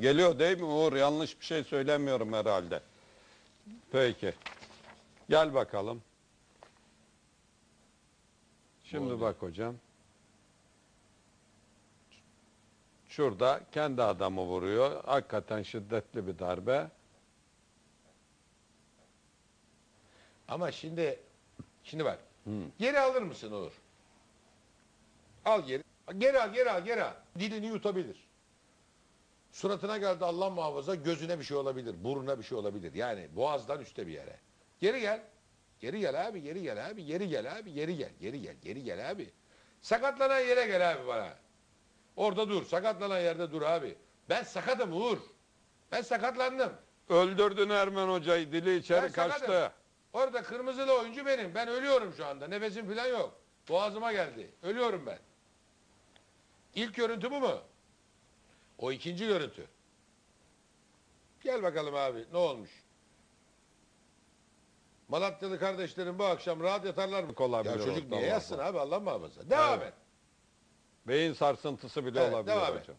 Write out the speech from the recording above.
Geliyor değil mi Uğur? Yanlış bir şey söylemiyorum herhalde. Peki. Gel bakalım. Şimdi Oldu. bak hocam. Şurada kendi adamı vuruyor. Hakikaten şiddetli bir darbe. Ama şimdi şimdi bak. Geri alır mısın Uğur? Al geri. Geri al, geri al, geri al. Dilini yutabilir. Suratına geldi Allah muhafaza gözüne bir şey olabilir. Burnuna bir şey olabilir. Yani boğazdan üstte bir yere. Geri gel. Geri gel abi, geri gel abi, geri gel abi, geri gel, geri gel, geri gel abi. Sakatlanan yere gel abi bana. Orada dur, sakatlanan yerde dur abi. Ben sakatım Uğur. Ben sakatlandım. Öldürdün Ermen Hoca'yı. Dili içeri Ben kaçtı. Orada kırmızılı oyuncu benim. Ben ölüyorum şu anda. Nefesim falan yok. Boğazıma geldi. Ölüyorum ben. İlk görüntü bu mu? O ikinci görüntü. Gel bakalım abi ne olmuş? Malatyalı kardeşlerim bu akşam rahat yatarlar mı? Olabilir Ya çocuk orada, niye yatsın abi Allah muhafaza. Devam Evet. et. Beyin sarsıntısı bile Evet, olabilir devam et. hocam.